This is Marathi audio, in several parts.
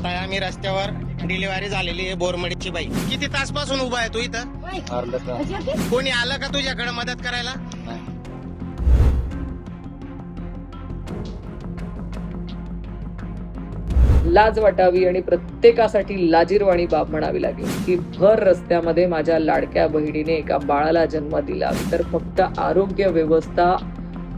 आता आम्ही रस्त्यावर डिलिव्हरी झालेली आहे बोरमडीची बाई. किती तासपासून उभा आहे तू इथं? कोणी आलं का तुझ्याकडे मदत करायला? लाज वाटावी आणि प्रत्येकासाठी लाजीरवाणी बाब म्हणावी लागेल की भर रस्त्यामध्ये माझ्या लाडक्या बहिणीने एका बाळाला जन्म दिला तर फक्त आरोग्य व्यवस्था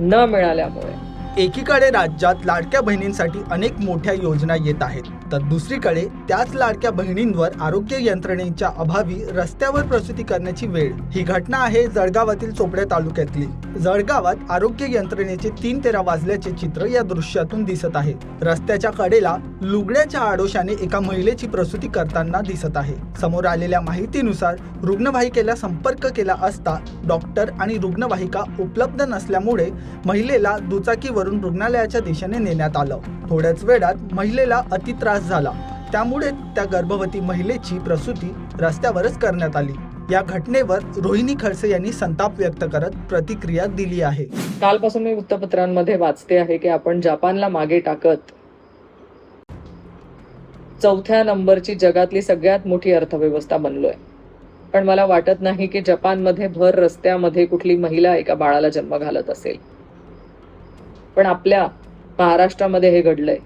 न मिळाल्यामुळे. एकीकडे राज्यात लाडक्या बहिणींसाठी अनेक मोठ्या योजना येत आहेत तर दुसरीकडे त्याच लाडक्या बहिणींवर आरोग्य यंत्रणेच्या अभावी रस्त्यावर प्रसूती करण्याची वेळ. ही घटना आहे जळगावातील चोपड्या तालुक्यातली. जळगावात आरोग्य यंत्रणेचे तीन तेरा वाजल्याचे चित्र या दृश्यातून दिसत आहे. रस्त्याच्या कडेला लुगड्याच्या आडोशाने एका महिलेची प्रसूती करताना दिसत आहे. समोर आलेल्या माहितीनुसार रुग्णवाहिकेला संपर्क केला असता डॉक्टर आणि रुग्णवाहिका उपलब्ध नसल्यामुळे महिलेला दुचाकीवर करून रुग्णालयाच्या दिशेने नेण्यात आलं. थोड्याच वेळात महिलेला अति त्रास झाला. त्यामुळे त्या गर्भवती महिलेची प्रसूती रस्त्यावरच करण्यात आली. या घटनेवर रोहिणी खडसे यांनी संताप व्यक्त करत प्रतिक्रिया दिली आहे. कालपासून मी वृत्तपत्रांमध्ये वाचते आहे की आपण जपानला मागे टाकत चौथ्या नंबरची जगातली सगळ्यात मोठी अर्थव्यवस्था बनलोय. पण मला वाटत नाही की जपानमध्ये भर रस्त्यामध्ये कुठली महिला एका बाळाला जन्म घालत असेल. पण आपल्या महाराष्ट्रामध्ये हे घडलंय.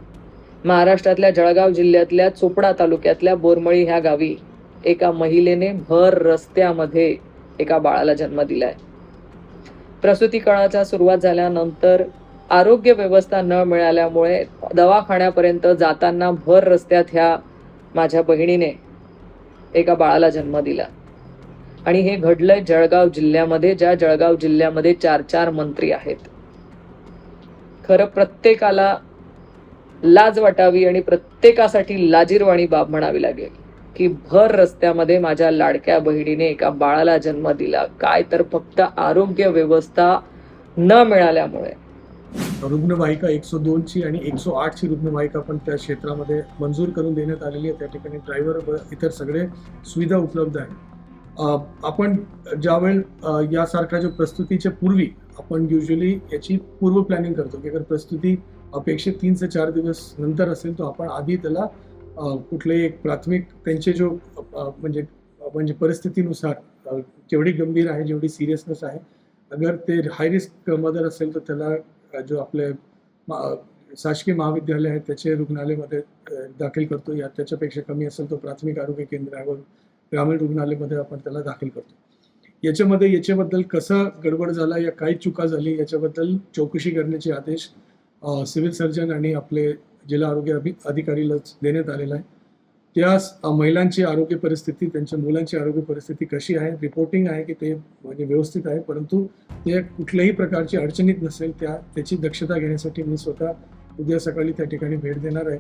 महाराष्ट्रातल्या जळगाव जिल्ह्यातल्या चोपडा तालुक्यातल्या बोरमळी ह्या गावी एका महिलेने भर रस्त्यामध्ये एका बाळाला जन्म दिलाय. प्रसूती काळाच्या सुरुवात झाल्यानंतर आरोग्य व्यवस्था न मिळाल्यामुळे दवाखान्यापर्यंत जाताना भर रस्त्यात ह्या माझ्या बहिणीने एका बाळाला जन्म दिला. आणि हे घडलंय जळगाव जिल्ह्यामध्ये ज्या जळगाव जिल्ह्यामध्ये चार चार मंत्री आहेत. खरं प्रत्येकाला लाज वाटावी आणि प्रत्येकासाठी लाजीरवाणी बाब म्हणावी लागेल. की भर रस्त्यामध्ये माझ्या लाडक्या बहिणीने एका बाळाला जन्म दिला. काय तर फक्त आरोग्य व्यवस्था न मिळाल्यामुळे. रुग्णवाहिका एकशे दोनची आणि एकशे आठची रुग्णवाहिका पण त्या क्षेत्रामध्ये मंजूर करून देण्यात आलेली आहे. त्या ठिकाणी ड्रायव्हर इतर सगळे सुविधा उपलब्ध आहे आपण ज्यावेळेस यासारख्या ज्या प्रस्तुतीच्या पूर्वी आपण युजली याची पूर्व प्लॅनिंग करतो की अगर प्रस्तुती अपेक्षित तीन ते चार दिवस नंतर असेल तर आपण आधी त्याला कुठलेही एक प्राथमिक त्यांचे जो म्हणजे म्हणजे परिस्थितीनुसार जेवढी गंभीर आहे जेवढी सिरियसनेस आहे अगर ते हाय रिस्क मदर असेल तर त्याला जो आपले शासकीय महाविद्यालय आहे त्याचे रुग्णालयामध्ये दाखल करतो. या त्याच्यापेक्षा कमी असेल तर प्राथमिक आरोग्य केंद्रावर ग्रामीण रुग्णालयामध्ये आपण त्याला दाखल करतो. याच्यामध्ये याच्याबद्दल कसं गडबड झाला या काही चुका झाली याच्याबद्दल चौकशी करण्याचे आदेश सिव्हिल सर्जन आणि आपले जिल्हा आरोग्य अभि देण्यात आलेला आहे. त्या महिलांची आरोग्य परिस्थिती त्यांच्या मुलांची आरोग्य परिस्थिती कशी आहे रिपोर्टिंग आहे की ते म्हणजे व्यवस्थित आहे परंतु ते कुठल्याही प्रकारची अडचणीत नसेल त्या त्याची दक्षता घेण्यासाठी मी स्वतः उद्या सकाळी त्या ठिकाणी भेट देणार आहे.